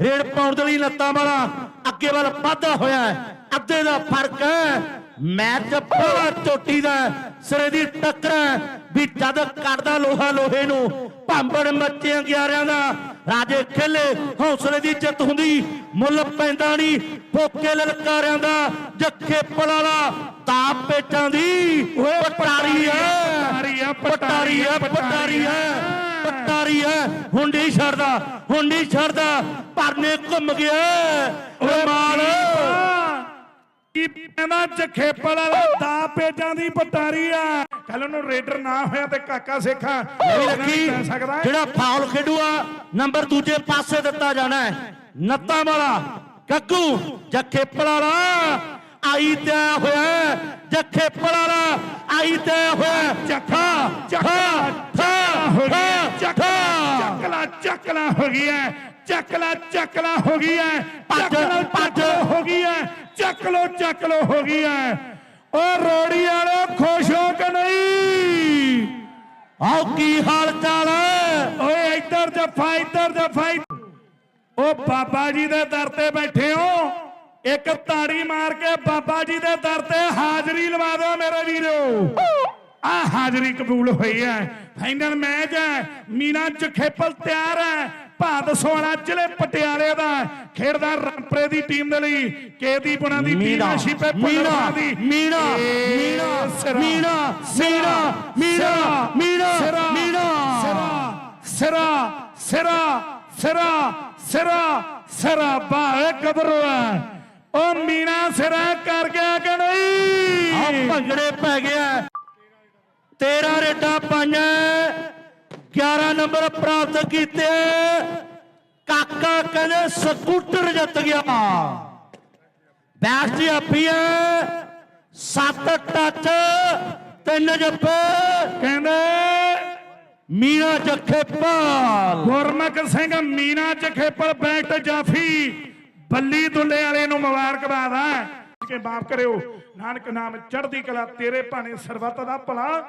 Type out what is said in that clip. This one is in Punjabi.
ਰੇਡ ਪਾਉਣ ਦੇ ਲਈ ਲੱਤਾਂ ਵਾਲਾ ਅੱਗੇ ਵੱਲ ਵਾਧਾ ਹੋਇਆ ਹੈ। ਅੱਧੇ ਦਾ ਫ਼ਰਕ ਹੈ। ਮੈਚ ਬੜਾ ਚੋਟੀ ਦਾ। ਸਿਰੇ ਦੀ ਟੱਕਰ ਵੀ ਜਦ ਕੱਢਦਾ ਲੋਹਾ ਲੋਹੇ ਨੂੰ ਭਾਂਬੜ ਮੱਚਿਆਂ ਗਿਆਰਿਆਂ ਦਾ। ਰਾਜੇ ਖੇਲੇ ਹੌਸਲੇ ਦੀ ਜਿੱਤ ਹੁੰਦੀ। ਮੁੱਲ ਪੈਂਦਾ ਨਹੀਂ ਫੋਕੇ ਲਲਕਾਰਿਆਂ ਦਾ ਜੱਖੇ ਪਲਾਲਾ। ਤਾਪ ਪੇਟਾਂ ਦੀ ਓਏ ਪਟਾਰੀ ਹੈ। ਪਟਾਰੀ ਹੈ ਪਟਾਰੀ ਹੈ ਪਟਾਰੀ ਹੈ ਹੁਣ ਨਹੀਂ ਛੱਡਦਾ ਹੁਣ ਨਹੀਂ ਛੱਡਦਾ। ਪਰਨੇ ਘੁੰਮ ਗਿਆ। ਓਏ ਮਾਲ। ਕੀ ਜਖੇਪਲ ਵਾਲਾ ਦਾ? ਪੇਜਾਂ ਦੀ ਪਟਾਰੀ ਆ ਕੱਲ ਨੂੰ ਰੇਡਰ ਨਾ ਹੋਇਆ ਤੇ ਕਾਕਾ ਸੇਖਾ ਹੈ। ਜਿਹੜਾ ਫਾਉਲ ਖੇਡੂਆ ਨੰਬਰ ਦੂਜੇ ਪਾਸੇ ਦਿੱਤਾ ਜਾਣਾ ਨੱਤਾਂ ਵਾਲਾ ਗੱਗੂ ਜੱਖੇ ਪਲਾਲਾ ਆਈ ਤੇ ਹੋਇਆ ਹੈ। ਜੱਖੇ ਪਲਾਲਾ ਆਈ ਤੇ ਹੋਇਆ। ਗਿਆ ਥਾ ਚੱਕਲਾ ਚੱਕਲਾ ਹੋ ਗਈ ਹੈ ਚੱਕਲਾ ਚੱਕਲਾ ਹੋ ਗਈ ਹੈ ਭੱਜ, ਚੱਕਲਾ ਭੱਜ। ਚੱਕਲਾ ਹੋ ਗਈ ਹੈ ਚੱਕ ਲੋ ਚੱਕ ਲੋ ਹੋ ਗਈ ਹੈ ਓ ਰੋੜੀ ਵਾਲੇ ਖੁਸ਼ ਹੋ ਕਿ ਨਹੀਂ? ਆਓ ਕੀ ਹਾਲ ਚਾਲ ਓਏ ਇੱਧਰ ਜਫਾ ਇੱਧਰ ਜਫਾ। ਓ ਬਾਬਾ ਜੀ ਦੇ ਦਰ ਤੇ ਬੈਠੇ ਹੋ। ਇੱਕ ਤਾੜੀ ਮਾਰ ਕੇ ਬਾਬਾ ਜੀ ਦੇ ਦਰ ਤੇ ਹਾਜ਼ਰੀ ਲਵਾ ਦਿਓ ਮੇਰੇ ਵੀਰੋ। ਆ ਹਾਜ਼ਰੀ ਕਬੂਲ ਹੋਈ ਹੈ। ਫਾਈਨਲ ਮੈਚ ਹੈ। ਮੀਨਾ ਚਖੇਪਲ ਤਿਆਰ ਹੈ। ਭਾਦ ਸੋਹਣਾ ਜ਼ਿਲ੍ਹੇ ਪਟਿਆਲੇ ਦਾ ਖੇਡਦਾ ਰਾਮਪੁਰੇ ਦੀ ਟੀਮ ਦੇ ਲਈ। ਕੇਦੀਪੁਣਾ ਦੀ ਮੀਨਾ ਟੀਮ ਹੈ ਮੀਨਾ ਦੀ। ਮੀਨਾ ਮੀਨਾ ਸਿਰਾ, ਮੀਨਾ ਮੀਨਾ ਮੀਨਾ ਮੀਨਾ ਸਿਰਾ, ਮੀਨਾ ਸਿਰਾ ਸਿਰਾ ਸਿਰਾ ਸਿਰਾ ਸਿਰਾ ਬਾਹੇ ਕਬਰੋ ਹੈ। ਉਹ ਮੀਨਾ ਸਿਰਾ ਕਰ ਗਿਆ ਕਿ ਆ ਨਹੀਂ ਭੰਗੜੇ ਪੈ ਗਿਆ 13 ਰੇਡਾਂ ਪਾਈਆਂ 11 ਨੰਬਰ ਪ੍ਰਾਪਤ ਕੀਤੇ। ਕਾਕਾ ਕਹਿੰਦੇ ਸਕੂਟਰ ਜਿੱਤ ਗਿਆ। ਬੈਠ ਜੀ ਆਪੀਆਂ ਸੱਤ ਟੱਚ, ਤਿੰਨ ਜੱਫੇ। ਕਹਿੰਦੇ ਮੀਨਾ ਜੱਖੇ ਪਾਲ ਗੁਰਮੁਖ ਸਿੰਘ ਮੀਨਾ ਚਖੇਪਲ ਬੈਂਟ ਜਾਫੀ। ਬੱਲੀ ਦੁੱਲੇ ਵਾਲੇ ਨੂੰ ਮੁਬਾਰਕਬਾਦ ਹੈ ਕਿ ਮਾਫ ਕਰਿਓ। ਨਾਨਕ ਨਾਮ ਚੜ੍ਹਦੀ ਕਲਾ ਤੇਰੇ ਭਾਣੇ ਸਰਬੱਤ ਦਾ ਭਲਾ।